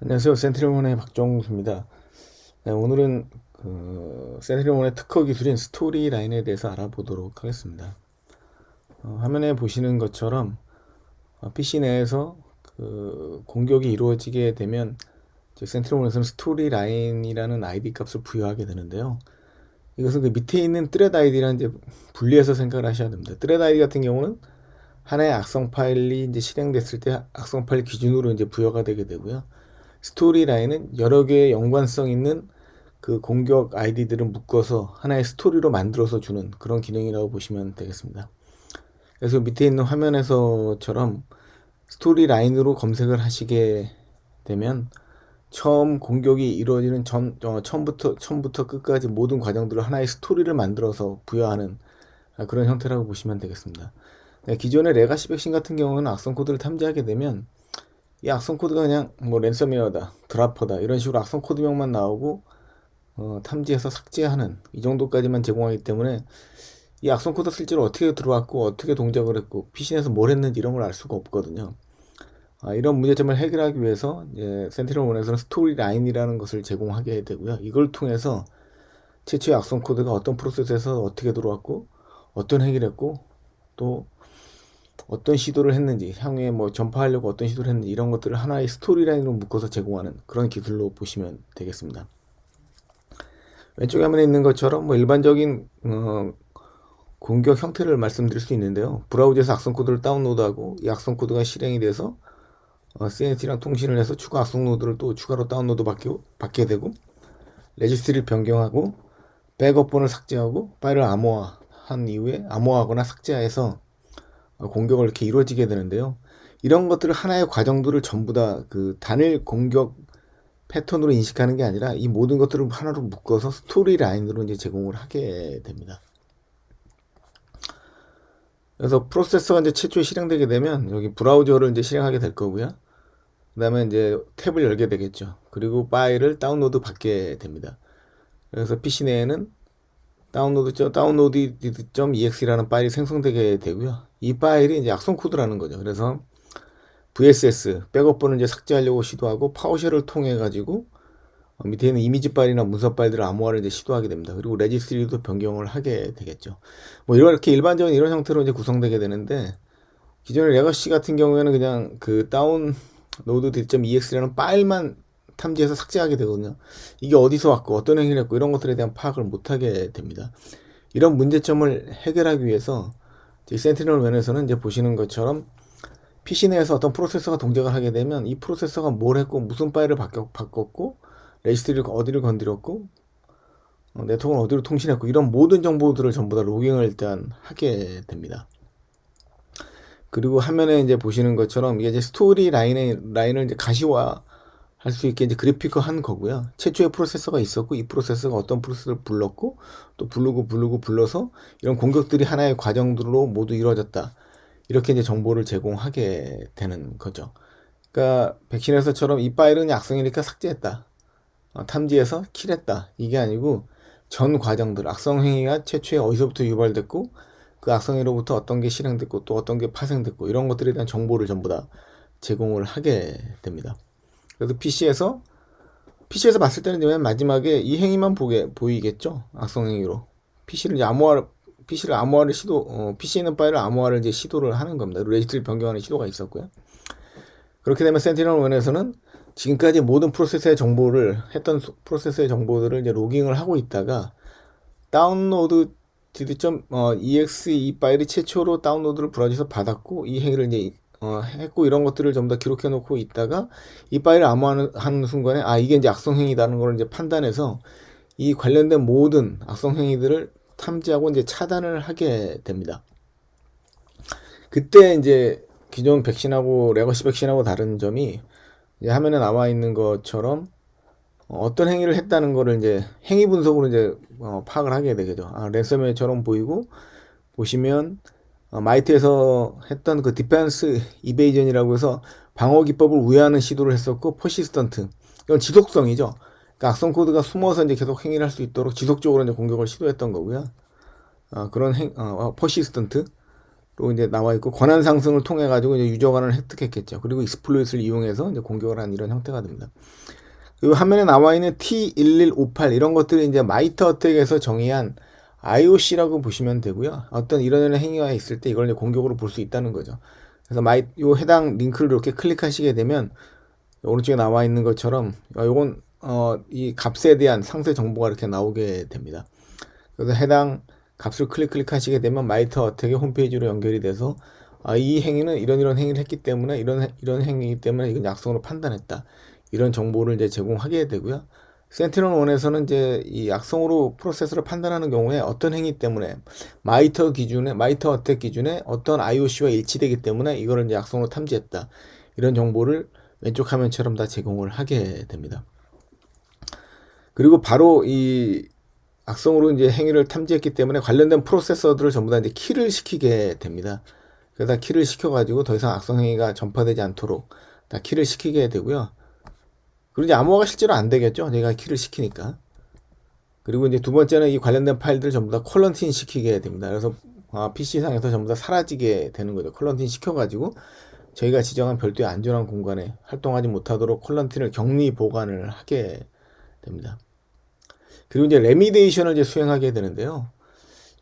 안녕하세요. 센트리온의 박정수입니다. 네, 오늘은 그 센트리온의 특허 기술인 스토리 라인에 대해서 알아보도록 하겠습니다. 어, 화면에 보시는 것처럼 어, PC 내에서 그 공격이 이루어지게 되면 센트리온에서는 스토리 라인이라는 아이디 값을 부여하게 되는데요. 이것은 그 밑에 있는 트레드 아이디랑 이제 분리해서 생각을 하셔야 됩니다. 트레드 아이디 같은 경우는 하나의 악성 파일이 이제 실행됐을 때 악성 파일 기준으로 이제 부여가 되게 되고요. 스토리 라인은 여러 개의 연관성 있는 그 공격 아이디들을 묶어서 하나의 스토리로 만들어서 주는 그런 기능이라고 보시면 되겠습니다. 그래서 밑에 있는 화면에서처럼 스토리 라인으로 검색을 하시게 되면 처음 공격이 이루어지는 전, 어, 처음부터 처음부터 끝까지 모든 과정들을 하나의 스토리를 만들어서 부여하는 그런 형태라고 보시면 되겠습니다. 네, 기존의 레가시 백신 같은 경우는 악성 코드를 탐지하게 되면 이 악성 코드가 그냥 뭐 랜섬웨어다, 드라퍼다 이런 식으로 악성 코드명만 나오고 어, 탐지해서 삭제하는 이 정도까지만 제공하기 때문에 이 악성 코드 실제로 어떻게 들어왔고 어떻게 동작을 했고 피신에서 뭘 했는지 이런 걸 알 수가 없거든요. 아, 이런 문제점을 해결하기 위해서 센티널 원에서는 스토리 라인이라는 것을 제공하게 되고요. 이걸 통해서 최초의 악성 코드가 어떤 프로세스에서 어떻게 들어왔고 어떤 행위를 했고 또 어떤 시도를 했는지 향후에 뭐 전파하려고 어떤 시도를 했는지 이런 것들을 하나의 스토리라인으로 묶어서 제공하는 그런 기술로 보시면 되겠습니다. 왼쪽 화면에 있는 것처럼 뭐 일반적인 어, 공격 형태를 말씀드릴 수 있는데요. 브라우저에서 악성 코드를 다운로드하고 이 악성 코드가 실행이 돼서 어, CNC랑 통신을 해서 추가 악성 노드를 또 추가로 다운로드 받게, 받게 되고 레지스트리를 변경하고 백업본을 삭제하고 파일을 암호화한 이후에 암호화하거나 삭제해서 공격을 이렇게 이루어지게 되는데요. 이런 것들을 하나의 과정들을 전부 다 그 단일 공격 패턴으로 인식하는 게 아니라 이 모든 것들을 하나로 묶어서 스토리 라인으로 이제 제공을 하게 됩니다. 그래서 프로세서가 이제 최초에 실행되게 되면 여기 브라우저를 이제 실행하게 될 거고요. 그 다음에 이제 탭을 열게 되겠죠. 그리고 파일을 다운로드 받게 됩니다. 그래서 PC 내에는 다운로드 다운로드.exe라는 파일이 생성되게 되고요. 이 파일이 이제 악성 코드라는 거죠. 그래서 VSS 백업본을 이제 삭제하려고 시도하고 파워쉘을 통해 가지고 어, 밑에 있는 이미지 파일이나 문서 파일들을 암호화를 이제 시도하게 됩니다. 그리고 레지스트리도 변경을 하게 되겠죠. 뭐 이렇게 일반적인 이런 형태로 이제 구성되게 되는데 기존의 레거시 같은 경우에는 그냥 그 다운로드.exe라는 파일만 탐지해서 삭제하게 되거든요. 이게 어디서 왔고 어떤 행위를 했고 이런 것들에 대한 파악을 못하게 됩니다. 이런 문제점을 해결하기 위해서 센티널 웬에서는 이제 보시는 것처럼 PC 내에서 어떤 프로세서가 동작을 하게 되면 이 프로세서가 뭘 했고 무슨 파일을 바꿨고 레지스트리를 어디를 건드렸고 어, 네트워크는 어디로 통신했고 이런 모든 정보들을 전부 다 로깅을 일단 하게 됩니다. 그리고 화면에 이제 보시는 것처럼 이게 이제 스토리 라인의 라인을 이제 가시화 할 수 있게 이제 그래픽화 한 거고요. 최초의 프로세서가 있었고 이 프로세서가 어떤 프로세서를 불렀고 또 부르고 부르고 불러서 이런 공격들이 하나의 과정들로 모두 이루어졌다. 이렇게 이제 정보를 제공하게 되는 거죠. 그러니까 백신에서처럼 이 파일은 악성이니까 삭제했다. 어, 탐지해서 킬했다. 이게 아니고 전 과정들 악성 행위가 최초에 어디서부터 유발됐고 그 악성행위로부터 어떤 게 실행됐고 또 어떤 게 파생됐고 이런 것들에 대한 정보를 전부 다 제공을 하게 됩니다. 그래서 PC에서 PC에서 봤을 때는 맨 마지막에 이 행위만 보게 보이겠죠. 악성 행위로 PC를 이제 암호화 PC를 암호화를 시도 어, PC 있는 파일을 암호화를 이제 시도를 하는 겁니다. 레지스트를 변경하는 시도가 있었고요. 그렇게 되면 센티널 원에서는 지금까지 모든 프로세서의 정보를 했던 프로세서의 정보들을 이제 로깅을 하고 있다가 다운로드 dd.exe 이 파일이 최초로 다운로드를 브라우저에서 받았고 이 행위를 이제 어, 했고 이런 것들을 전부 다 기록해 놓고 있다가 이 파일을 암호하는 하는 순간에 아 이게 이제 악성 행위다는 걸 이제 판단해서 이 관련된 모든 악성 행위들을 탐지하고 이제 차단을 하게 됩니다. 그때 이제 기존 백신하고 레거시 백신하고 다른 점이 이제 화면에 나와 있는 것처럼 어떤 행위를 했다는 거를 이제 행위 분석으로 이제 어, 파악을 하게 되겠죠. 아, 랜섬웨어처럼 보이고 보시면 어, 마이트에서 했던 그 디펜스 이베이전이라고 해서 방어 기법을 우회하는 시도를 했었고 퍼시스턴트 이건 지속성이죠. 그러니까 악성 코드가 숨어서 이제 계속 행위를 할 수 있도록 지속적으로 이제 공격을 시도했던 거고요. 어, 그런 행, 어, 퍼시스턴트 이제 나와 있고 권한 상승을 통해 가지고 이제 유저 권한을 획득했겠죠. 그리고 익스플로잇을 이용해서 이제 공격을 한 이런 형태가 됩니다. 그리고 화면에 나와 있는 T1158 이런 것들이 이제 마이터 어택에서 정의한 IOC라고 보시면 되고요. 어떤 이런 행위가 있을 때 이걸 공격으로 볼 수 있다는 거죠. 그래서 마이 요 해당 링크를 이렇게 클릭하시게 되면 오른쪽에 나와 있는 것처럼 어, 요건 어, 이 값에 대한 상세 정보가 이렇게 나오게 됩니다. 그래서 해당 값을 클릭 클릭하시게 되면 마이터 어택의 홈페이지로 연결이 돼서 아, 이 행위는 이런 이런 행위를 했기 때문에 이런 이런 행위이기 때문에 이건 약성으로 판단했다. 이런 정보를 이제 제공하게 되고요. 센티널 원에서는 이제 이 악성으로 프로세스를 판단하는 경우에 어떤 행위 때문에 마이터 기준에 마이터 어택 기준에 어떤 IOC와 일치되기 때문에 이거를 이제 악성으로 탐지했다. 이런 정보를 왼쪽 화면처럼 다 제공을 하게 됩니다. 그리고 바로 이 악성으로 이제 행위를 탐지했기 때문에 관련된 프로세서들을 전부 다 이제 키를 시키게 됩니다. 그래서 키를 시켜가지고 더 이상 악성 행위가 전파되지 않도록 다 키를 시키게 되고요. 이제 암호화가 실제로 안 되겠죠. 내가 키를 시키니까. 그리고 이제 두 번째는 이 관련된 파일들 전부 다 콜런틴 시키게 됩니다. 그래서 아, PC상에서 전부 다 사라지게 되는 거죠. 콜런틴 시켜가지고 저희가 지정한 별도의 안전한 공간에 활동하지 못하도록 콜런틴을 격리 보관을 하게 됩니다. 그리고 이제 레미데이션을 이제 수행하게 되는데요.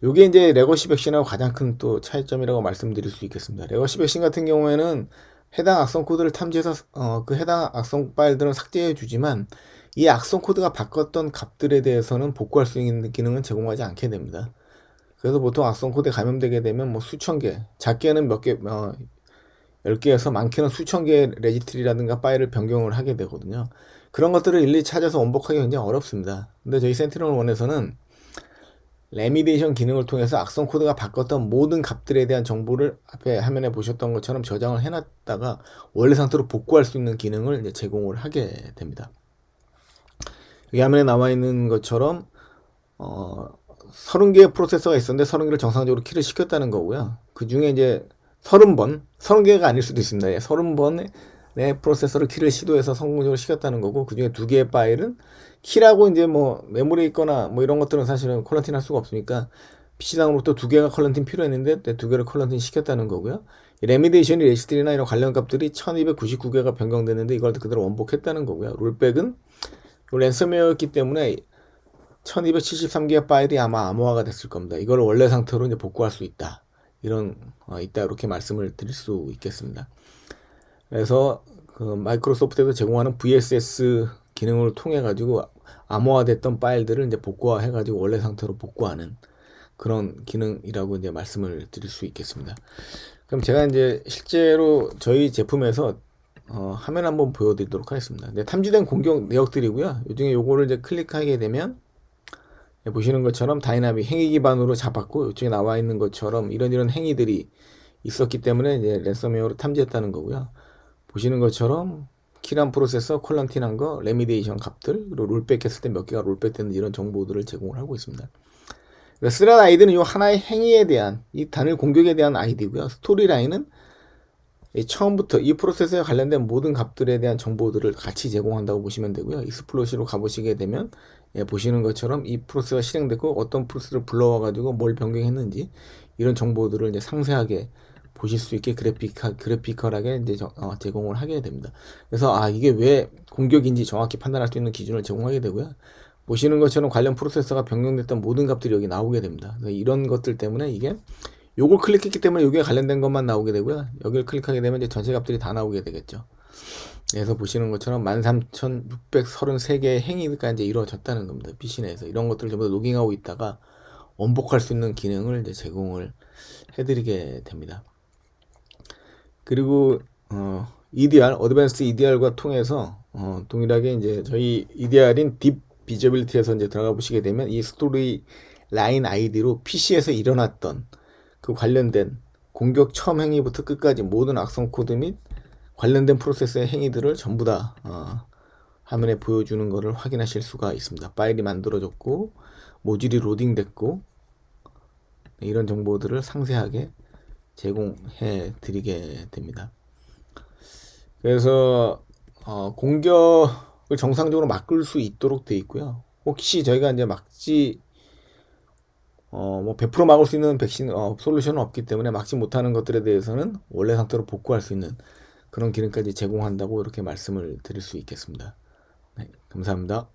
요게 이제 레거시 백신하고 가장 큰 또 차이점이라고 말씀드릴 수 있겠습니다. 레거시 백신 같은 경우에는 해당 악성 코드를 탐지해서 어, 그 해당 악성 파일들은 삭제해 주지만 이 악성 코드가 바꿨던 값들에 대해서는 복구할 수 있는 기능은 제공하지 않게 됩니다. 그래서 보통 악성 코드에 감염되게 되면 뭐 수천 개, 작게는 몇 개, 어, 10개에서 많게는 수천 개의 레지트리라든가 파일을 변경을 하게 되거든요. 그런 것들을 일일이 찾아서 원복하기 굉장히 어렵습니다. 근데 저희 센티널 원에서는 레미데이션 기능을 통해서 악성 코드가 바꿨던 모든 값들에 대한 정보를 앞에 화면에 보셨던 것처럼 저장을 해놨다가 원래 상태로 복구할 수 있는 기능을 이제 제공을 하게 됩니다. 여기 화면에 나와 있는 것처럼 어, 30개의 프로세서가 있었는데 30개를 정상적으로 키를 시켰다는 거고요. 그 중에 이제 30번, 30개가 아닐 수도 있습니다. 30번의 내 프로세서를 키를 시도해서 성공적으로 시켰다는 거고 그 중에 두 개의 파일은 키라고 이제 뭐 메모리에 있거나 뭐 이런 것들은 사실은 컬런틴 할 수가 없으니까 PC상으로부터 두 개가 컬런틴 필요했는데 두 개를 컬런틴 시켰다는 거고요. 레미데이션이 레시스트리나 이런 관련 값들이 1299개가 변경됐는데 이걸 그대로 원복했다는 거고요. 롤백은 랜섬웨어였기 때문에 1273개의 파일이 아마 암호화가 됐을 겁니다. 이걸 원래 상태로 이제 복구할 수 있다. 이런 어, 있다 이렇게 말씀을 드릴 수 있겠습니다. 그래서 그 마이크로소프트에서 제공하는 VSS 기능을 통해 가지고 암호화됐던 파일들을 이제 복구해 가지고 원래 상태로 복구하는 그런 기능이라고 이제 말씀을 드릴 수 있겠습니다. 그럼 제가 이제 실제로 저희 제품에서 어, 화면 한번 보여드리도록 하겠습니다. 네, 탐지된 공격 내역들이고요. 이 중에 요거를 이제 클릭하게 되면 네, 보시는 것처럼 다이나믹 행위 기반으로 잡았고 이쪽에 나와 있는 것처럼 이런 이런 행위들이 있었기 때문에 이제 랜섬웨어로 탐지했다는 거고요. 보시는 것처럼 키란 프로세서, 콜런틴한 거, 레미데이션 값들, 그리고 롤백 했을 때 몇 개가 롤백 됐는지 이런 정보들을 제공을 하고 있습니다. 그러니까 스랏 아이디는 이 하나의 행위에 대한 이 단일 공격에 대한 아이디고요. 스토리라인은 처음부터 이 프로세서에 관련된 모든 값들에 대한 정보들을 같이 제공한다고 보시면 되고요. 익스플로시로 가보시게 되면 예, 보시는 것처럼 이 프로세스가 실행됐고 어떤 프로세스를 불러와 가지고 뭘 변경했는지 이런 정보들을 이제 상세하게 보실 수 있게 그래픽하, 그래피컬하게 이제 저, 어, 제공을 하게 됩니다. 그래서 아 이게 왜 공격인지 정확히 판단할 수 있는 기준을 제공하게 되고요. 보시는 것처럼 관련 프로세서가 변경됐던 모든 값들이 여기 나오게 됩니다. 이런 것들 때문에 이게 요걸 클릭했기 때문에 여기에 관련된 것만 나오게 되고요. 여기를 클릭하게 되면 이제 전체 값들이 다 나오게 되겠죠. 그래서 보시는 것처럼 13,633개의 행위가 이제 이루어졌다는 겁니다. PC 내에서 이런 것들을 전부 다 로깅하고 있다가 원복할 수 있는 기능을 이제 제공을 해드리게 됩니다. 그리고 어, EDR, 어드밴스 EDR과 통해서 어, 동일하게 이제 저희 EDR인 딥 비저빌리티에서 이제 들어가 보시게 되면 이 스토리 라인 아이디로 PC에서 일어났던 그 관련된 공격 처음 행위부터 끝까지 모든 악성 코드 및 관련된 프로세스의 행위들을 전부 다 어, 화면에 보여주는 것을 확인하실 수가 있습니다. 파일이 만들어졌고 모듈이 로딩됐고 이런 정보들을 상세하게 제공해 드리게 됩니다. 그래서 어, 공격을 정상적으로 막을 수 있도록 되어 있고요. 혹시 저희가 이제 막지 어, 뭐 100% 막을 수 있는 백신 어, 솔루션은 없기 때문에 막지 못하는 것들에 대해서는 원래 상태로 복구할 수 있는 그런 기능까지 제공한다고 이렇게 말씀을 드릴 수 있겠습니다. 네, 감사합니다.